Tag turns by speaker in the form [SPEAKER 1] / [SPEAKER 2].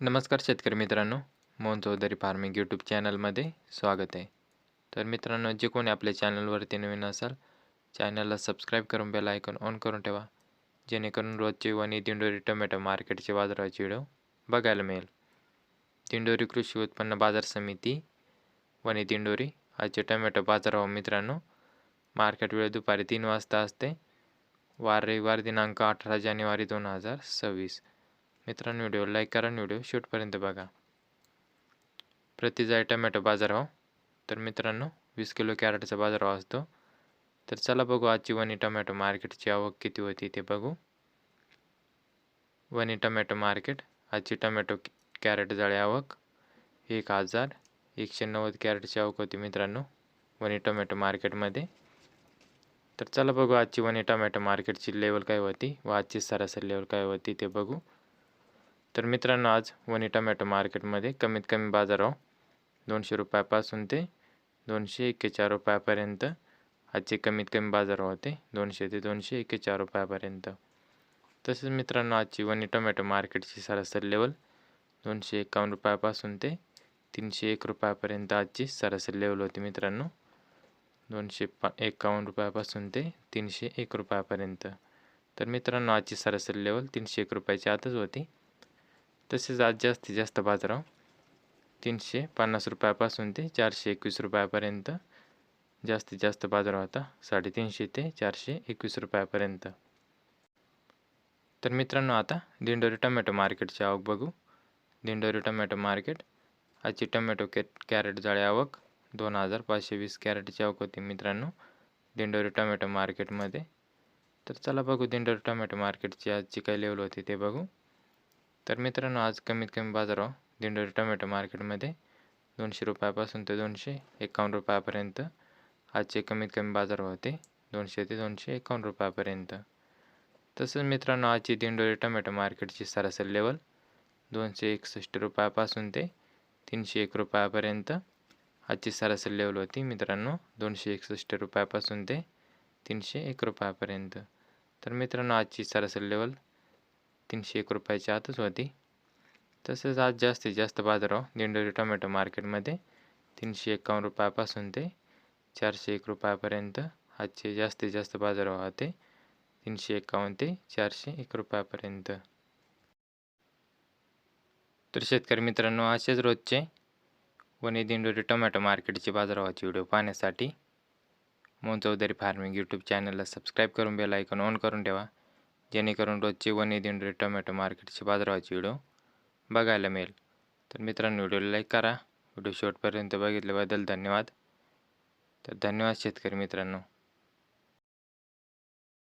[SPEAKER 1] नमस्कार शेतकरी मित्रांनो मोहन चौधरी फार्मिंग यूट्यूब चॅनलमध्ये स्वागत आहे. तर मित्रांनो जे कोणी आपल्या चॅनलवरती नवीन असाल चॅनलला सबस्क्राईब करून बेल आयकॉन ऑन करून ठेवा जेणेकरून रोजचे वनी दिंडोरी टोमॅटो मार्केटचे बाजाराचे व्हिडिओ बघायला मिळेल. दिंडोरी कृषी उत्पन्न बाजार समिती वनी दिंडोरी आजचे टोमॅटो बाजारावर मित्रांनो मार्केट वेळ दुपारी तीन वाजता असते. वार रविवार दिनांक अठरा जानेवारी दोन हजार सव्वीस. मित्रांनो व्हिडिओ लाईक करा आणि व्हिडिओ शेवटपर्यंत बघा. प्रति जाय टमॅटो बाजारभाव हो. तर मित्रांनो वीस किलो कॅरेटचा बाजारभाव हो असतो. तर चला बघू आजची वनी टमॅटो मार्केटची आवक किती होती ते बघू. वनी टमॅटो मार्केट आजची टमॅटो कॅरेट जाळी आवक एक हजार एकशे नव्वद कॅरेटची आवक होती मित्रांनो वनी टोमॅटो मार्केटमध्ये. तर चला बघू आजची वनी टोमॅटो मार्केटची लेवल काय होती व आजची सरासरी लेवल काय होती ते बघू. तर मित्रांनो आज वनी टमॅटो मार्केटमध्ये कमीत कमी बाजारभाव दोनशे रुपयापासून ते दोनशे एक्केचाळ रुपयापर्यंत. आजचे कमीत कमी बाजारभाव होते दोनशे ते दोनशे एक्केचाळ रुपयापर्यंत. तसेच मित्रांनो आजची वनी टोमॅटो मार्केटची सरासरी लेवल दोनशे एकावन्न रुपयापासून ते तीनशे एक रुपयापर्यंत आजची सरासरी लेवल होती मित्रांनो. दोनशे पा एकावन्न रुपयापासून ते तीनशे एक रुपयापर्यंत. तर मित्रांनो आजची सरासरी लेवल तीनशे एक रुपयाची आतच होती. तसेच आज जास्तीत जास्त बाजाराव तीनशे पन्नास रुपयापासून ते चारशे एकवीस रुपयापर्यंत. जास्तीत जास्त बाजार होता साडेतीनशे ते चारशे एकवीस रुपयापर्यंत. तर मित्रांनो आता दिंडोरी टमॅटो मार्केटची आवक बघू. दिंडोरी टमॅटो मार्केट आजची टमॅटो कॅ कॅरेट जाळे आवक दोन हजार पाचशे वीस कॅरेटची आवक होती मित्रांनो दिंडोरी टमॅटो मार्केटमध्ये. तर चला बघू दिंडोरी टमॅटो मार्केटची आजची काय लेवल होती ते बघू. तर मित्रांनो आज कमीत कमी बाजारभाव दिंडोरी टोमॅटो मार्केटमध्ये दोनशे रुपयापासून ते दोनशे एकावन्न रुपयापर्यंत. आजचे कमीत कमी बाजार होते दोनशे ते दोनशे एकावन्न रुपयापर्यंत. तसंच मित्रांनो आजची दिंडोरी टोमॅटो मार्केटची सरासरी लेवल दोनशे एकसष्ट रुपयापासून ते तीनशे एक रुपयापर्यंत. आजची सरासरी लेवल होती मित्रांनो दोनशे एकसष्ट रुपयापासून ते तीनशे एक रुपयापर्यंत. तर मित्रांनो आजची सरासरी लेवल तीनशे एक रुपयाच्या आतच होती. तसेच आज जास्तीत जास्त बाजारभाव हो. दिंडोरी टोमॅटो मार्केटमध्ये तीनशे एकावन्न रुपयापासून ते चारशे एक रुपयापर्यंत आजचे जास्तीत जास्त बाजारभाव होते. तीनशे एकावन्न ते चारशे एक रुपयापर्यंत. तर शेतकरी मित्रांनो असेच रोजचे वनी दिंडोरी टोमॅटो मार्केटचे बाजारभावाचे व्हिडिओ पाहण्यासाठी मोन चौधरी फार्मिंग यूट्यूब चॅनलला सबस्क्राईब करून बेल आयकॉन ऑन करून ठेवा. जेणेकरून रोजचे वन दिंडोरी टोमॅटो मार्केटचे बाजारभावाचे व्हिडिओ बघायला मिळेल. तर मित्रांनो व्हिडिओला लाईक करा. व्हिडिओ शेवटपर्यंत बघितल्याबद्दल धन्यवाद. तर धन्यवाद शेतकरी मित्रांनो.